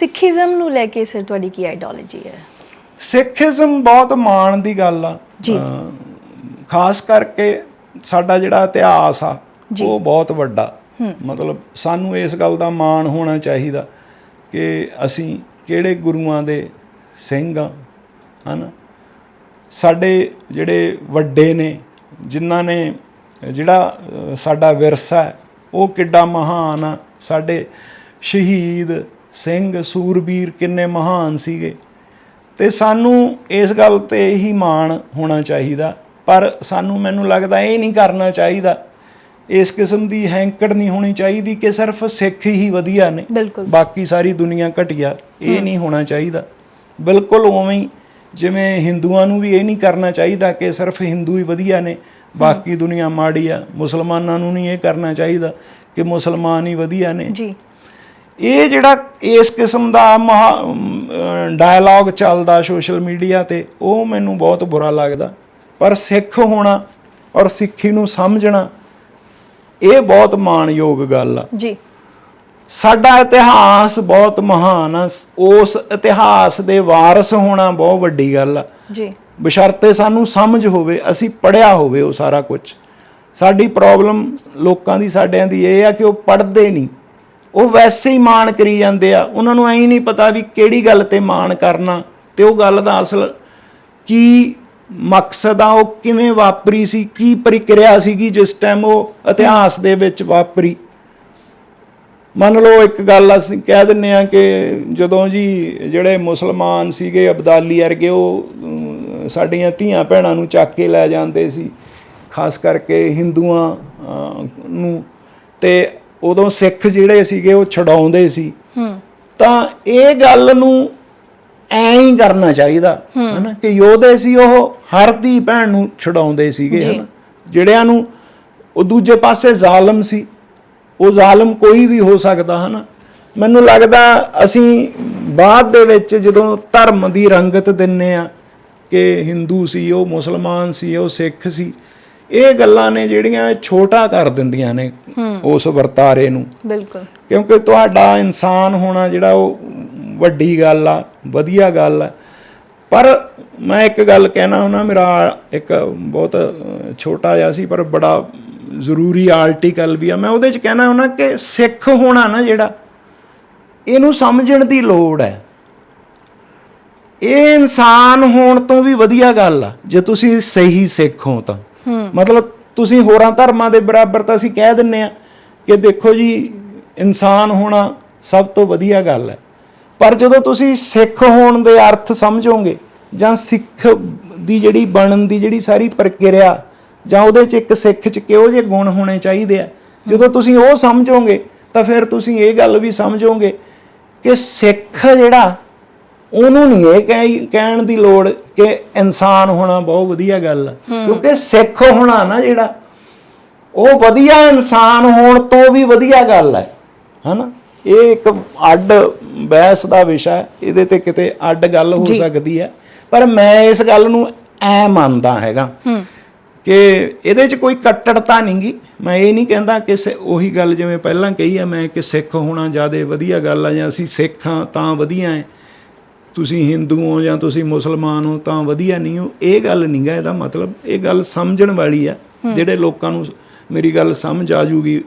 Sikhism ਨੂੰ ਲੈ ਕੇ sir ਤੁਹਾਡੀ ਕੀ ਆਈਡੀਓਲੋਜੀ ਹੈ? ਸਿੱਖੀਜ਼ਮ ਬਹੁਤ ਮਾਣ ਦੀ ਗੱਲ ਆ। ਜੀ। ਖਾਸ ਕਰਕੇ ਸਾਡਾ ਜਿਹੜਾ ਇਤਿਹਾਸ ਆ। ਉਹ ਬਹੁਤ ਵੱਡਾ। ਮਤਲਬ ਸਾਨੂੰ ਇਸ ਗੱਲ ਦਾ ਮਾਣ ਹੋਣਾ ਚਾਹੀਦਾ ਕਿ ਅਸੀਂ ਕਿਹੜੇ ਗੁਰੂਆਂ ਦੇ ਸਿੰਘ ਆ ਹਨਾ? ਸਾਡੇ ਜਿਹੜੇ ਵੱਡੇ ਨੇ ਜਿਨ੍ਹਾਂ ਨੇ ਜਿਹੜਾ ਸਾਡਾ ਵਿਰਸਾ ਹੈ ਉਹ ਕਿੱਡਾ ਮਹਾਨ ਆ। ਸਾਡੇ ਸ਼ਹੀਦ ਸਿੰਘ ਸੂਰਬੀਰ ਕਿੰਨੇ ਮਹਾਨ ਸੀਗੇ। ਤੇ ਸਾਨੂੰ ਇਸ ਗੱਲ ਤੇ ਹੀ ਮਾਣ ਹੋਣਾ ਚਾਹੀਦਾ ਪਰ ਸਾਨੂੰ ਮੈਨੂੰ ਲੱਗਦਾ ਇਹ ਨਹੀਂ ਕਰਨਾ ਚਾਹੀਦਾ। ਇਸ ਕਿਸਮ ਦੀ ਹੈਂਕੜ ਨਹੀਂ ਹੋਣੀ ਚਾਹੀਦੀ ਕਿ ਸਿਰਫ ਸਿੱਖ ਹੀ ਵਧੀਆ ਨੇ। ਬਾਕੀ ਸਾਰੀ ਦੁਨੀਆ ਘਟਿਆ ਇਹ ਨਹੀਂ ਹੋਣਾ ਚਾਹੀਦਾ। ਬਿਲਕੁਲ ਉਵੇਂ ਹੀ ਜਿਵੇਂ ਹਿੰਦੂਆਂ ਨੂੰ ਵੀ ਇਹ ਨਹੀਂ ਕਰਨਾ ਚਾਹੀਦਾ ਕਿ ਸਿਰਫ ਹਿੰਦੂ ਹੀ ਵਧੀਆ ਨੇ। ਬਾਕੀ ਦੁਨੀਆ ਮਾੜੀ ਆ ਮੁਸਲਮਾਨਾਂ ਨੂੰ ਨਹੀਂ ਇਹ ਕਰਨਾ ਚਾਹੀਦਾ ਕਿ ਮੁਸਲਮਾਨ ਹੀ ਵਧੀਆ ਨੇ। ਜੀ। ਇਹ ਜਿਹੜਾ ਇਸ ਕਿਸਮ ਦਾ ਡਾਇਲੌਗ ਚੱਲਦਾ ਸੋਸ਼ਲ ਮੀਡੀਆ ਤੇ ਉਹ ਮੈਨੂੰ ਬਹੁਤ ਬੁਰਾ ਲੱਗਦਾ। ਪਰ ਸਿੱਖ ਹੋਣਾ ਔਰ ਸਿੱਖੀ ਨੂੰ ਸਮਝਣਾ ਇਹ ਬਹੁਤ ਮਾਣਯੋਗ ਗੱਲ ਆ। ਜੀ। ਸਾਡਾ ਇਤਿਹਾਸ ਬਹੁਤ ਮਹਾਨ ਆ। ਉਸ ਇਤਿਹਾਸ ਦੇ ਵਾਰਸ ਹੋਣਾ ਬਹੁਤ ਵੱਡੀ ਗੱਲ ਆ। ਜੀ। ਬਸ਼ਰਤੇ ਸਾਨੂੰ ਸਮਝ ਹੋਵੇ ਅਸੀਂ ਪੜਿਆ ਹੋਵੇ ਉਹ ਸਾਰਾ ਕੁਝ ਸਾਡੀ ਪ੍ਰੋਬਲਮ ਲੋਕਾਂ ਦੀ ਸਾਡਿਆਂ ਦੀ ਇਹ ਆ ਕਿ ਉਹ ਪੜ੍ਹਦੇ ਨਹੀਂ। ਉਹ ਵੈਸੇ ਹੀ ਮਾਣ ਕਰੀ ਜਾਂਦੇ ਆ। ਉਹਨਾਂ ਨੂੰ ਐਂ ਨਹੀਂ ਪਤਾ ਵੀ ਕਿਹੜੀ ਗੱਲ ਤੇ ਮਾਣ ਕਰਨਾ। ਤੇ ਉਹ ਗੱਲ ਦਾ ਅਸਲ ਕੀ ਮਕਸਦ ਆ, ਉਹ ਕਿਵੇਂ ਵਾਪਰੀ ਸੀ, ਕੀ ਪ੍ਰਕਿਰਿਆ ਸੀਗੀ ਜਿਸ ਟਾਈਮ ਉਹ ਇਤਿਹਾਸ ਦੇ ਵਿੱਚ ਵਾਪਰੀ। ਮੰਨ ਲਓ ਇੱਕ ਗੱਲ ਅਸੀਂ ਕਹਿ ਦਿੰਨੇ ਆ ਕਿ ਜਦੋਂ ਜੀ ਜਿਹੜੇ ਮੁਸਲਮਾਨ ਸੀਗੇ, ਅਬਦਾਲੀ ਵਰਗੇ, ਉਹ ਸਾਡੀਆਂ ਧੀਆਂ ਭੈਣਾਂ ਨੂੰ ਚੱਕ ਕੇ ਲੈ ਜਾਂਦੇ ਸੀ। ਖਾਸ ਕਰਕੇ ਹਿੰਦੂਆਂ ਨੂੰ। ਤੇ ਉਦੋਂ ਸਿੱਖ ਜਿਹੜੇ ਸੀਗੇ ਉਹ ਛਡਾਉਂਦੇ ਸੀ। ਤਾਂ ਇਹ ਗੱਲ ਨੂੰ ਐਂ ਹੀ ਕਰਨਾ ਚਾਹੀਦਾ ਹਨਾ ਕਿ ਯੋਧੇ ਸੀ ਉਹ ਹਰ ਧੀ ਭੈਣ ਨੂੰ ਛਡਾਉਂਦੇ ਸੀਗੇ। ਹਨਾ। ਜਿਹੜਿਆਂ ਨੂੰ ਉਹ ਦੂਜੇ ਪਾਸੇ ਜ਼ਾਲਮ ਸੀ ਉਹ ਜ਼ਾਲਮ ਕੋਈ ਵੀ ਹੋ ਸਕਦਾ ਹਨਾ। ਮੈਨੂੰ ਲੱਗਦਾ ਅਸੀਂ ਬਾਅਦ ਦੇ ਵਿੱਚ ਜਦੋਂ ਧਰਮ ਦੀ ਰੰਗਤ ਦਿੰਨੇ ਆ ਕਿ ਹਿੰਦੂ ਸੀ ਉਹ ਮੁਸਲਮਾਨ ਸੀ ਉਹ ਸਿੱਖ ਸੀ ਇਹ ਗੱਲਾਂ ਨੇ ਜਿਹੜੀਆਂ ਛੋਟਾ ਕਰ ਦਿੰਦੀਆਂ ਨੇ ਉਸ ਵਰਤਾਰੇ ਨੂੰ। ਬਿਲਕੁਲ। ਕਿਉਂਕਿ ਤੁਹਾਡਾ ਇਨਸਾਨ ਹੋਣਾ ਜਿਹੜਾ ਉਹ ਵੱਡੀ ਗੱਲ ਆ ਵਧੀਆ ਗੱਲ ਆ। ਪਰ ਮੈਂ ਇੱਕ ਗੱਲ ਕਹਿਣਾ ਹੁਣਾ ਮੇਰਾ ਇੱਕ ਬਹੁਤ ਛੋਟਾ ਜਿਹਾ ਸੀ ਪਰ ਬੜਾ ਜ਼ਰੂਰੀ ਆਰਟੀਕਲ ਵੀ ਆ। ਮੈਂ ਉਹਦੇ ਚ ਕਹਿਣਾ ਹੁਣਾ ਕਿ ਸਿੱਖ ਹੋਣਾ ਨਾ ਜਿਹੜਾ ਇਹਨੂੰ ਸਮਝਣ ਦੀ ਲੋੜ ਹੈ। ਇਹ ਇਨਸਾਨ ਹੋਣ ਤੋਂ ਵੀ ਵਧੀਆ ਗੱਲ ਆ ਜੇ ਤੁਸੀਂ ਸਹੀ ਸਿੱਖ ਹੋ ਤਾਂ। ਮਤਲਬ ਤੁਸੀਂ ਹੋਰਾਂ ਧਰਮਾਂ ਦੇ ਬਰਾਬਰ ਤਾਂ ਅਸੀਂ ਕਹਿ ਦਿੰਨੇ ਆ ਕਿ ਦੇਖੋ ਜੀ ਇਨਸਾਨ ਹੋਣਾ ਸਭ ਤੋਂ ਵਧੀਆ ਗੱਲ ਹੈ। ਪਰ ਜਦੋਂ ਤੁਸੀਂ ਸਿੱਖ ਹੋਣ ਦੇ ਅਰਥ ਸਮਝੋਗੇ ਜਾਂ ਸਿੱਖ ਦੀ ਜਿਹੜੀ ਬਣਨ ਦੀ ਜਿਹੜੀ ਸਾਰੀ ਪ੍ਰਕਿਰਿਆ ਜਾਂ ਉਹਦੇ ਚ ਇੱਕ ਸਿੱਖ ਚ ਕਿਹੋ ਜਿਹੇ ਗੁਣ ਹੋਣੇ ਚਾਹੀਦੇ ਆ ਜਦੋਂ ਤੁਸੀਂ ਉਹ ਸਮਝੋਗੇ ਤਾਂ ਫਿਰ ਤੁਸੀਂ ਇਹ ਗੱਲ ਵੀ ਸਮਝੋਗੇ ਕਿ ਸਿੱਖ ਜਿਹੜਾ ਉਹਨੂੰ ਨਹੀਂ ਇਹ ਕਹਿ- ਕਹਿਣ ਦੀ ਲੋੜ ਕਿ ਇਨਸਾਨ ਹੋਣਾ ਬਹੁਤ ਵਧੀਆ ਗੱਲ ਆ। ਕਿਉਂਕਿ ਸਿੱਖ ਹੋਣਾ ਨਾ ਜਿਹੜਾ ਉਹ ਵਧੀਆ ਇਨਸਾਨ ਹੋਣ ਤੋਂ ਵੀ ਵਧੀਆ ਗੱਲ ਹੈ ਹਨਾ? ਇਹ ਇੱਕ ਅੱਡ ਬਹਿਸ ਦਾ ਵਿਸ਼ਾ ਹੈ। ਇਹਦੇ ਤੇ ਕਿਤੇ ਅੱਡ ਗੱਲ ਹੋ ਸਕਦੀ ਹੈ। ਪਰ ਮੈਂ ਇਸ ਗੱਲ ਨੂੰ ਐ ਮੰਨਦਾ ਹੈਗਾ ਕਿ ਇਹਦੇ 'ਚ ਕੋਈ ਕੱਟੜਤਾ ਨਹੀਂਗੀ ਮੈਂ ਇਹ ਨਹੀਂ ਕਹਿੰਦਾ ਕਿ ਉਹੀ ਗੱਲ ਜਿਵੇਂ ਪਹਿਲਾਂ ਕਹੀ ਆ ਮੈਂ ਕਿ ਸਿੱਖ ਹੋਣਾ ਜ਼ਿਆਦਾ ਵਧੀਆ ਗੱਲ ਆ ਜਾਂ ਅਸੀਂ ਸਿੱਖ ਹਾਂ ਤਾਂ ਵਧੀਆ ਹੈ। ਤੁਸੀਂ ਹਿੰਦੂ ਹੋ ਜਾਂ ਤੁਸੀਂ ਮੁਸਲਮਾਨ ਹੋ ਤਾਂ ਵਧੀਆ ਨਹੀਂ ਹੋ। ਇਹ ਗੱਲ ਨਹੀਂਗਾ ਇਹਦਾ ਮਤਲਬ ਇਹ ਗੱਲ ਸਮਝਣ ਵਾਲੀ ਆ। ਜਿਹੜੇ ਲੋਕਾਂ ਨੂੰ ਮੇਰੀ ਗੱਲ ਸਮਝ ਆ ਜੂਗੀ